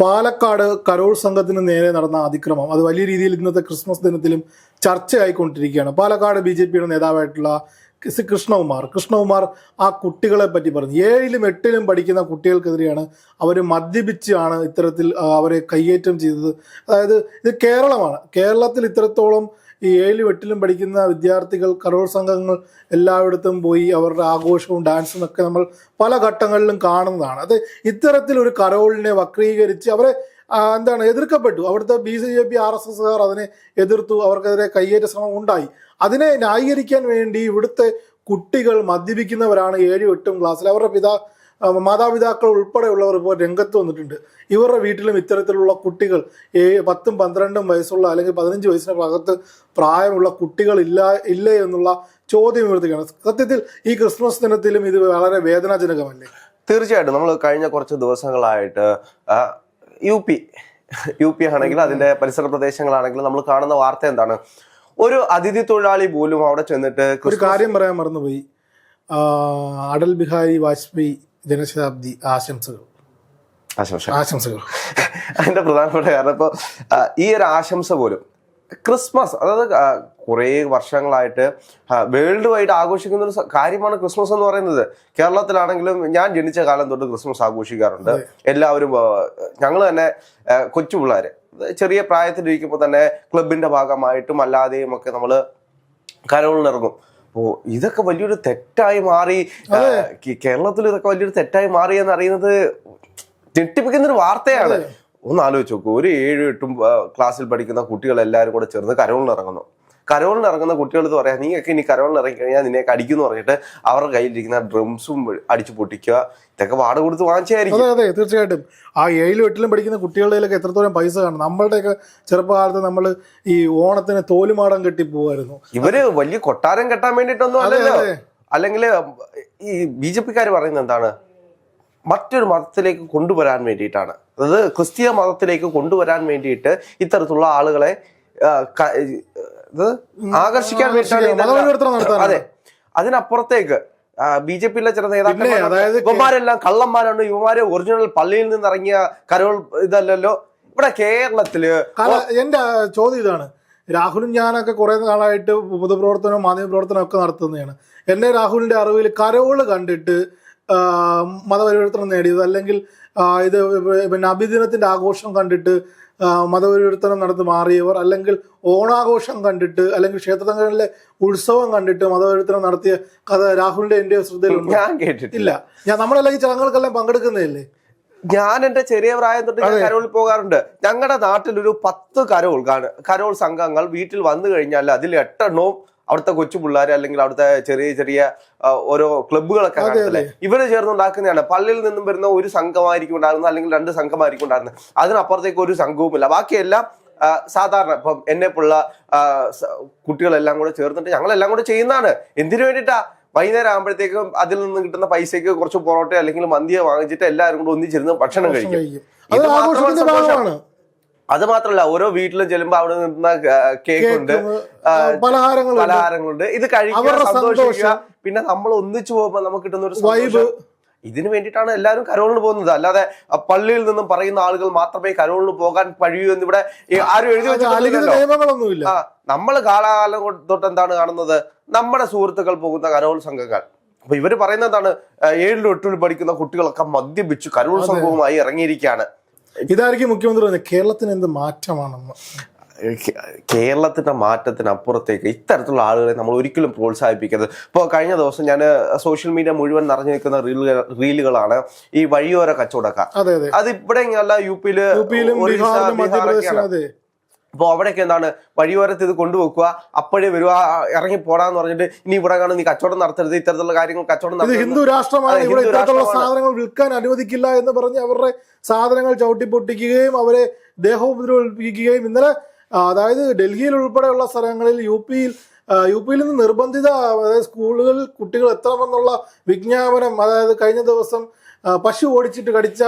Palakkad Carol സംഘത്തിന് നേരെ നടന്ന അതിക്രമം. അത് വലിയ രീതിയിൽ ഇന്നത്തെ ക്രിസ്മസ് ദിനത്തിലും ചർച്ചയായിക്കൊണ്ടിരിക്കുകയാണ്. പാലക്കാട് ബി ജെ പിയുടെ നേതാവായിട്ടുള്ള കൃഷ്ണകുമാർ. കൃഷ്ണകുമാർ ആ കുട്ടികളെ പറ്റി പറഞ്ഞു. ഏഴിലും എട്ടിലും പഠിക്കുന്ന കുട്ടികൾക്കെതിരെയാണ് അവർ മദ്യപിച്ചാണ് ഇത്തരത്തിൽ അവരെ കയ്യേറ്റം ചെയ്തത്. അതായത് ഇത് കേരളമാണ്. കേരളത്തിൽ ഇത്രത്തോളം ഈ ഏഴിലും എട്ടിലും പഠിക്കുന്ന വിദ്യാർത്ഥികൾ കരോൾ സംഘങ്ങൾ എല്ലായിടത്തും പോയി അവരുടെ ആഘോഷവും ഡാൻസും ഒക്കെ നമ്മൾ പല ഘട്ടങ്ങളിലും കാണുന്നതാണ്. അത് ഇത്തരത്തിൽ ഒരു കരോളിനെ വക്രീകരിച്ച് അവരെ എന്താണ് എതിർക്കപ്പെട്ടു. അവിടുത്തെ B C J P R S എസ്സുകാർ അതിനെ എതിർത്തു. അവർക്കെതിരെ കയ്യേറ്റ ശ്രമം ഉണ്ടായി. അതിനെ ന്യായീകരിക്കാൻ വേണ്ടി ഇവിടുത്തെ കുട്ടികൾ മദ്യപിക്കുന്നവരാണ് ഏഴും എട്ടും ക്ലാസ്സിൽ അവരുടെ പിതാ മാതാപിതാക്കൾ ഉൾപ്പെടെയുള്ളവർ ഇപ്പോൾ രംഗത്ത് വന്നിട്ടുണ്ട്. ഇവരുടെ വീട്ടിലും ഇത്തരത്തിലുള്ള കുട്ടികൾ ഏ പത്തും പന്ത്രണ്ടും വയസ്സുള്ള അല്ലെങ്കിൽ പതിനഞ്ച് വയസ്സിന് ഭാഗത്ത് പ്രായമുള്ള കുട്ടികൾ ഇല്ല ഇല്ലേ എന്നുള്ള ചോദ്യം ഉയർത്തുകയാണ്. സത്യത്തിൽ ഈ ക്രിസ്മസ് ദിനത്തിലും ഇത് വളരെ വേദനാജനകമല്ലേ? തീർച്ചയായിട്ടും. നമ്മൾ കഴിഞ്ഞ കുറച്ച് ദിവസങ്ങളായിട്ട് യു പി യു പി ആണെങ്കിൽ അതിന്റെ പരിസര പ്രദേശങ്ങളാണെങ്കിലും നമ്മൾ കാണുന്ന വാർത്ത എന്താണ്? ഒരു അതിഥി തൊഴിലാളി പോലും അവിടെ ചെന്നിട്ട് ഒരു കാര്യം പറയാൻ മറന്നുപോയി. അടൽ ബിഹാരി വാജ്പേയി ജനശതാബ്ദി ആശംസകൾ. ആശംസ ആശംസകൾ. അതിന്റെ പ്രധാനപ്പെട്ട കാരണം ഇപ്പൊ ഈ ഒരു ആശംസ പോലും ക്രിസ്മസ് അതായത് കുറേ വർഷങ്ങളായിട്ട് വേൾഡ് വൈഡ് ആഘോഷിക്കുന്ന ഒരു കാര്യമാണ് ക്രിസ്മസ് എന്ന് പറയുന്നത്. കേരളത്തിലാണെങ്കിലും ഞാൻ ജനിച്ച കാലം തൊട്ട് ക്രിസ്മസ് ആഘോഷിക്കാറുണ്ട്. എല്ലാവരും ഞങ്ങൾ തന്നെ കൊച്ചു പിള്ളേര്. ചെറിയ പ്രായത്തിലിരിക്കുമ്പോൾ തന്നെ ക്ലബിന്റെ ഭാഗമായിട്ടും അല്ലാതെയും ഒക്കെ നമ്മൾ കരോളിനിറങ്ങും. അപ്പോ ഇതൊക്കെ വലിയൊരു തെറ്റായി മാറി കേരളത്തിൽ ഇതൊക്കെ വലിയൊരു തെറ്റായി മാറി എന്ന് അറിയുന്നത് ഞെട്ടിപ്പിക്കുന്ന ഒരു വാർത്തയാണ്. ഒന്ന് ആലോചിച്ച് നോക്കൂ ഒരു ഏഴും എട്ടും ക്ലാസ്സിൽ പഠിക്കുന്ന കുട്ടികൾ എല്ലാവരും കൂടെ ചേർന്ന് കരകളിൽ ഇറങ്ങുന്നു കരോളിന് ഇറങ്ങുന്ന കുട്ടികൾ എന്ന് പറയാം നീയൊക്കെ ഇനി കരോളിന് ഇറങ്ങി കഴിഞ്ഞാൽ നിന്നെ അടിക്കുന്നു പറഞ്ഞിട്ട് അവരുടെ കയ്യിലിരിക്കുന്ന ഡ്രംസും അടിച്ചു പൊട്ടിക്കുക. ഇതൊക്കെ വാട കൊടുത്ത് വാങ്ങിച്ചായിരിക്കും. അതെ അതെ തീർച്ചയായിട്ടും. ആ ഏഴിലും എട്ടിലും പഠിക്കുന്ന കുട്ടികളുടെയിലൊക്കെ എത്രത്തോളം പൈസ കാണും. നമ്മളുടെയൊക്കെ ചെറുപ്പകാലത്ത് നമ്മൾ ഈ ഓണത്തിന് തോലുമാടം കെട്ടി പോവായിരുന്നു. ഇവർ വലിയ കൊട്ടാരം കെട്ടാൻ വേണ്ടിയിട്ടൊന്നും അല്ലല്ലോ. അല്ലെങ്കിൽ ഈ ബി ജെ പിക്കാർ പറയുന്നത് എന്താണ്? മറ്റൊരു മതത്തിലേക്ക് കൊണ്ടുവരാൻ വേണ്ടിയിട്ടാണ്. അതായത് ക്രിസ്തീയ മതത്തിലേക്ക് കൊണ്ടുവരാൻ വേണ്ടിയിട്ട് ഇത്തരത്തിലുള്ള ആളുകളെ ഇത് ആകർഷിക്കാൻ വേണ്ടിയിട്ടാണ് അതെ. അതിനപ്പുറത്തേക്ക് ബി ജെ പിയിലെ ചില നേതാക്കൾ ഇവന്മാരെല്ലാം കള്ളന്മാരാണ് ഇവന്മാര് ഒറിജിനൽ പള്ളിയിൽ നിന്ന് ഇറങ്ങിയ കരോൾ ഇതല്ലല്ലോ. ഇവിടെ കേരളത്തിൽ എന്റെ ചോദ്യം ഇതാണ്. രാഹുലും ഞാനൊക്കെ കുറെ നാളായിട്ട് പൊതുപ്രവർത്തനവും മാധ്യമപ്രവർത്തനവും ഒക്കെ നടത്തുന്നതാണ്. എന്നെ രാഹുലിന്റെ അറിവിൽ കരോൾ കണ്ടിട്ട് മതപരിവർത്തനം നേടിയത് അല്ലെങ്കിൽ ഇത് പിന്നെ അഭിദിനത്തിന്റെ ആഘോഷം കണ്ടിട്ട് മതപരിവർത്തനം നടത്തി മാറിയവർ അല്ലെങ്കിൽ ഓണാഘോഷം കണ്ടിട്ട് അല്ലെങ്കിൽ ക്ഷേത്രങ്ങളിലെ ഉത്സവം കണ്ടിട്ട് മതപരിവർത്തനം നടത്തിയ കഥ രാഹുലിന്റെ എന്റെ ശ്രദ്ധയിലുണ്ട്? ഞാൻ കേട്ടിട്ടില്ല. ഞാൻ നമ്മളെല്ലാം ഈ ചടങ്ങുകൾക്കെല്ലാം പങ്കെടുക്കുന്നതല്ലേ? ഞാൻ എന്റെ ചെറിയ പ്രായം തൊട്ട് ഞാൻ കരോളിൽ പോകാറുണ്ട്. ഞങ്ങളുടെ നാട്ടിൽ ഒരു പത്ത് കരോൾ കരോൾ സംഘങ്ങൾ വീട്ടിൽ വന്നു കഴിഞ്ഞാൽ അതിൽ എട്ടെണ്ണവും അവിടുത്തെ കൊച്ചു പിള്ളേർ അല്ലെങ്കിൽ അവിടുത്തെ ചെറിയ ചെറിയ ഓരോ ക്ലബ്ബുകളൊക്കെ കാണത്തില്ലേ? ഇവർ ചേർന്നുണ്ടാക്കുന്നതാണ്. പള്ളിയിൽ നിന്നും വരുന്ന ഒരു സംഘമായിരിക്കും ഉണ്ടാകുന്നത് അല്ലെങ്കിൽ രണ്ട് സംഘമായിരിക്കും ഉണ്ടാകുന്നത് അതിനപ്പുറത്തേക്ക് ഒരു സംഘവുമില്ല. ബാക്കിയെല്ലാം സാധാരണ ഇപ്പം എന്നെ പുള്ള കുട്ടികളെല്ലാം കൂടെ ചേർന്നിട്ട് ഞങ്ങളെല്ലാം കൂടെ ചെയ്യുന്നതാണ്. എന്തിനു വേണ്ടിയിട്ടാ? വൈകുന്നേരം ആകുമ്പോഴത്തേക്കും അതിൽ നിന്ന് കിട്ടുന്ന പൈസയ്ക്ക് കുറച്ച് പൊറോട്ട അല്ലെങ്കിൽ മന്തിയോ വാങ്ങിച്ചിട്ട് എല്ലാവരും കൂടെ ഒന്നിച്ചിരുന്ന് ഭക്ഷണം കഴിക്കും. ഇത് മാത്രമാണ് അത് മാത്രല്ല ഓരോ വീട്ടിലും ചെല്ലുമ്പോ അവിടെ നിന്ന കേക്ക് ഉണ്ട്. പലഹാരങ്ങളുണ്ട്. പലഹാരങ്ങളുണ്ട്. ഇത് കഴിക്കുക സന്തോഷിക്കുക. പിന്നെ നമ്മൾ ഒന്നിച്ചു പോകുമ്പോൾ നമുക്ക് കിട്ടുന്ന ഒരു വൈബ് ഇതിനു വേണ്ടിയിട്ടാണ് എല്ലാവരും കരോളിന് പോകുന്നത്. അല്ലാതെ പള്ളിയിൽ നിന്നും പറയുന്ന ആളുകൾ മാത്രമേ കരോളിന് പോകാൻ കഴിയൂ എന്ന് ഇവിടെ ആരും എഴുതി വെച്ചിട്ടില്ല നമ്മൾ കാലാകാലം തൊട്ട് എന്താണ് കാണുന്നത്? നമ്മുടെ സുഹൃത്തുക്കൾ പോകുന്ന കരോൾ സംഘങ്ങൾ. അപ്പൊ ഇവർ പറയുന്നത് എന്താണ്? ആ, ഏഴിലും എട്ടിലും പഠിക്കുന്ന കുട്ടികളൊക്കെ മദ്യപിച്ചു കരോൾ സംഘവുമായി ഇറങ്ങിയിരിക്കുകയാണ്. ഇതായിരിക്കും മുഖ്യമന്ത്രി പറഞ്ഞത് കേരളത്തിന് എന്ത് മാറ്റമാണെന്ന്. കേരളത്തിന്റെ കേരളത്തിന്റെ മാറ്റത്തിന് അപ്പുറത്തേക്ക് ഇത്തരത്തിലുള്ള ആളുകളെ നമ്മൾ ഒരിക്കലും പ്രോത്സാഹിപ്പിക്കരുത്. ഇപ്പോൾ കഴിഞ്ഞ ദിവസം ഞാൻ സോഷ്യൽ മീഡിയ മുഴുവൻ നിറഞ്ഞു നിൽക്കുന്ന റീലുകൾ റീലുകളാണ് ഈ വഴിയോര കച്ചവടക്കാർ. അതെ ഇവിടെ അല്ല യു പിയിൽ അപ്പോൾ അവിടെയൊക്കെ എന്താണ് വഴിയോരത്ത് ഇത് കൊണ്ടുവെക്കുക. അപ്പോഴേ വരുക ഇറങ്ങി പോടാന്ന് പറഞ്ഞിട്ട് ഇനി ഇവിടെ കാണും നീ കച്ചവടം നടത്തരുത് ഇത്തരത്തിലുള്ള കാര്യങ്ങൾ കച്ചവടം നടത്തരുത്. ഹിന്ദു രാഷ്ട്രമാണ്. ഇവിടെ ഇത്തരത്തിലുള്ള സാധനങ്ങൾ വിൽക്കാൻ അനുവദിക്കില്ല എന്ന് പറഞ്ഞ് അവരുടെ സാധനങ്ങൾ ചവിട്ടി പൊട്ടിക്കുകയും അവരെ ദേഹോപദ്രവിക്കുകയും ഇന്നലെ അതായത് ഡൽഹിയിൽ ഉൾപ്പെടെയുള്ള സ്ഥലങ്ങളിൽ യു പിയിൽ യു പിയിൽ നിന്ന് നിർബന്ധിത അതായത് സ്കൂളുകളിൽ കുട്ടികൾ എത്തണമെന്നുള്ള വിജ്ഞാപനം അതായത് കഴിഞ്ഞ ദിവസം പശു ഓടിച്ചിട്ട് കടിച്ച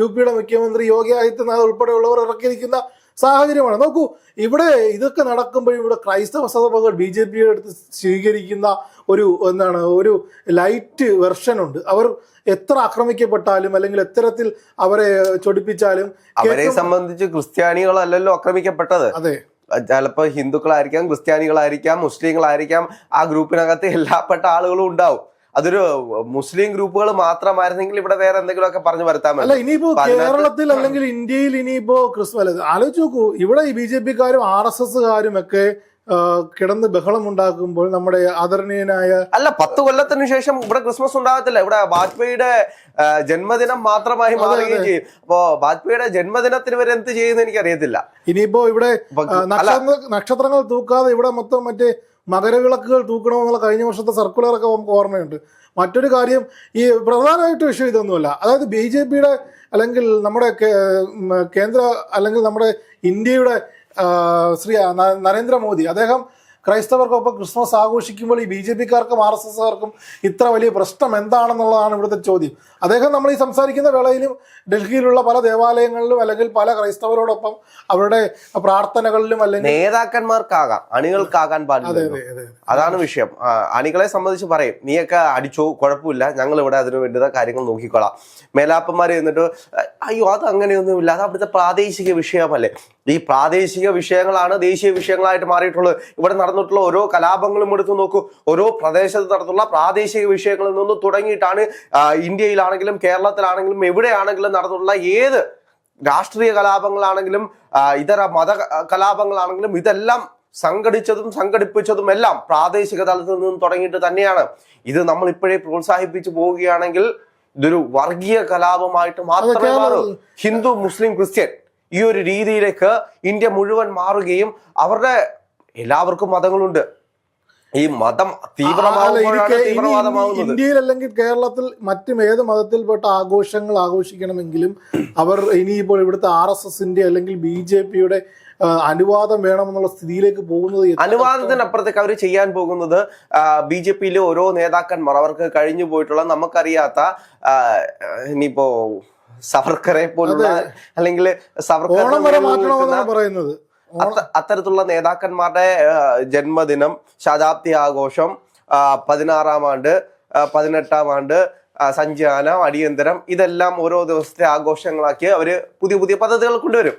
യു പിയുടെ മുഖ്യമന്ത്രി യോഗി ആദിത്യനാഥ് ഉൾപ്പെടെയുള്ളവർ ഇറക്കിയിരിക്കുന്ന സാഹചര്യമാണ്. നോക്കൂ ഇവിടെ ഇതൊക്കെ നടക്കുമ്പോൾ ഇവിടെ ക്രൈസ്തവ സഭകൾ ബി ജെ പിയുടെ അടുത്ത് സ്വീകരിക്കുന്ന ഒരു എന്താണ് ഒരു ലൈറ്റ് വെർഷൻ ഉണ്ട്. അവർ എത്ര ആക്രമിക്കപ്പെട്ടാലും അല്ലെങ്കിൽ എത്തരത്തിൽ അവരെ ചൊടിപ്പിച്ചാലും അവരെ സംബന്ധിച്ച് ക്രിസ്ത്യാനികളല്ലല്ലോ ആക്രമിക്കപ്പെട്ടത്. അതെ. ചിലപ്പോൾ ഹിന്ദുക്കളായിരിക്കാം ക്രിസ്ത്യാനികളായിരിക്കാം മുസ്ലിങ്ങളായിരിക്കാം ആ ഗ്രൂപ്പിനകത്ത് എല്ലാപ്പെട്ട ആളുകളും ഉണ്ടാവും. അതൊരു മുസ്ലിം ഗ്രൂപ്പുകൾ മാത്രമായിരുന്നെങ്കിൽ ഇവിടെ വേറെ എന്തെങ്കിലുമൊക്കെ പറഞ്ഞു വരുത്താൻ അല്ല ഇനിയിപ്പോ കേരളത്തിൽ അല്ലെങ്കിൽ ഇന്ത്യയിൽ ഇനിയിപ്പോ ക്രിസ്തു അല്ല ആലോചിച്ച് നോക്കൂ ഇവിടെ ഈ ബി ജെ പിക്കാരും ആർ എസ് എസ്സുകാരും ഒക്കെ കിടന്ന് ബഹളം ഉണ്ടാക്കുമ്പോൾ നമ്മുടെ ആദരണീയനായ അല്ല പത്ത് കൊല്ലത്തിന് ശേഷം ഇവിടെ ക്രിസ്മസ് ഉണ്ടാകത്തില്ല. ഇവിടെ വാജ്പേയിയുടെ ജന്മദിനം മാത്രമായി മാറുകയും ചെയ്യും. അപ്പോ വാജ്പേയിയുടെ ജന്മദിനത്തിന് വരെ എന്ത് ചെയ്യുന്ന എനിക്കറിയത്തില്ല. ഇനിയിപ്പോ ഇവിടെ നക്ഷത്രങ്ങൾ തൂക്കാതെ ഇവിടെ മൊത്തം മറ്റേ മകരവിളക്കുകൾ തൂക്കണമെന്നുള്ള കഴിഞ്ഞ വർഷത്തെ സർക്കുലറൊക്കെ നമുക്ക് ഓർമ്മയുണ്ട്. മറ്റൊരു കാര്യം ഈ പ്രധാനമായിട്ട് വിഷയം ഇതൊന്നുമല്ല. അതായത് ബി ജെ പിയുടെ അല്ലെങ്കിൽ നമ്മുടെ കേന്ദ്ര അല്ലെങ്കിൽ നമ്മുടെ ഇന്ത്യയുടെ ശ്രീ നരേന്ദ്രമോദി അദ്ദേഹം ക്രൈസ്തവർക്കൊപ്പം ക്രിസ്മസ് ആഘോഷിക്കുമ്പോൾ ഈ ബി ജെ പിക്കാർക്കും ആർ എസ് എസ്കാർക്കും ഇത്ര വലിയ പ്രശ്നം എന്താണെന്നുള്ളതാണ് ഇവിടുത്തെ ചോദ്യം. അദ്ദേഹം നമ്മൾ ഈ സംസാരിക്കുന്ന വേളയിലും ഡൽഹിയിലുള്ള പല ദേവാലയങ്ങളിലും അല്ലെങ്കിൽ പല ക്രൈസ്തവരോടൊപ്പം അവരുടെ പ്രാർത്ഥനകളിലും അല്ലെങ്കിൽ നേതാക്കന്മാർക്കാകാം അണികൾക്കാകാൻ പാടില്ല അതെ അതെ അതാണ് വിഷയം. അണികളെ സംബന്ധിച്ച് പറയും നീയൊക്കെ അടിച്ചോ കുഴപ്പമില്ല ഞങ്ങൾ ഇവിടെ അതിനു വേണ്ടുന്ന കാര്യങ്ങൾ നോക്കിക്കോളാം. മേലാപ്പന്മാർ എന്നിട്ട് അയ്യോ അത് അങ്ങനെയൊന്നുമില്ല അത് അവിടുത്തെ പ്രാദേശിക വിഷയമല്ലേ? ഈ പ്രാദേശിക വിഷയങ്ങളാണ് ദേശീയ വിഷയങ്ങളായിട്ട് മാറിയിട്ടുള്ളത്. ഇവിടെ നടന്നിട്ടുള്ള ഓരോ കലാപങ്ങളും എടുത്തു നോക്കൂ. ഓരോ പ്രദേശത്ത് നടത്തുള്ള പ്രാദേശിക വിഷയങ്ങളിൽ നിന്ന് തുടങ്ങിയിട്ടാണ് ഇന്ത്യയിലാണെങ്കിലും കേരളത്തിലാണെങ്കിലും എവിടെയാണെങ്കിലും നടന്നിട്ടുള്ള ഏത് രാഷ്ട്രീയ കലാപങ്ങളാണെങ്കിലും ഇതര മത കലാപങ്ങളാണെങ്കിലും ഇതെല്ലാം സംഘടിച്ചതും സംഘടിപ്പിച്ചതും എല്ലാം പ്രാദേശിക തലത്തിൽ നിന്നും തുടങ്ങിയിട്ട് തന്നെയാണ്. ഇത് നമ്മൾ ഇപ്പോഴേ പ്രോത്സാഹിപ്പിച്ചു പോവുകയാണെങ്കിൽ ഇതൊരു വർഗീയ കലാപമായിട്ട് മാത്രമേ മാറൂ. ഹിന്ദു മുസ്ലിം ക്രിസ്ത്യൻ ഈ ഒരു രീതിയിലേക്ക് ഇന്ത്യ മുഴുവൻ മാറുകയും അവരുടെ എല്ലാവർക്കും മതങ്ങളുണ്ട്. ഈ മതം തീവ്രമാവുമ്പോഴാണ് ഇന്ത്യയിൽ അല്ലെങ്കിൽ കേരളത്തിൽ മറ്റും ഏത് മതത്തിൽപ്പെട്ട ആഘോഷങ്ങൾ ആഘോഷിക്കണമെങ്കിലും അവർ ഇനിയിപ്പോൾ ഇവിടുത്തെ ആർ എസ് എസിന്റെ അല്ലെങ്കിൽ ബി ജെ പിയുടെ അനുവാദം വേണമെന്നുള്ള സ്ഥിതിയിലേക്ക് പോകുന്നത് അനുവാദത്തിനപ്പുറത്തേക്ക് അവർ ചെയ്യാൻ പോകുന്നത് ബി ജെ പിയിലെ ഓരോ നേതാക്കന്മാർ അവർക്ക് കഴിഞ്ഞു പോയിട്ടുള്ള നമുക്കറിയാത്ത ഇനിയിപ്പോ സവർക്കറെ പോലുള്ള അല്ലെങ്കിൽ സവർക്കർ പറയുന്നത്. അത്തരത്തിലുള്ള നേതാക്കന്മാരുടെ ജന്മദിനം ശതാബ്ദി ആഘോഷം പതിനാറാം ആണ്ട് പതിനെട്ടാം ആണ്ട് സഞ്ചാനം അടിയന്തരം ഇതെല്ലാം ഓരോ ദിവസത്തെ ആഘോഷങ്ങളാക്കി അവർ പുതിയ പുതിയ പദ്ധതികൾ കൊണ്ടുവരും.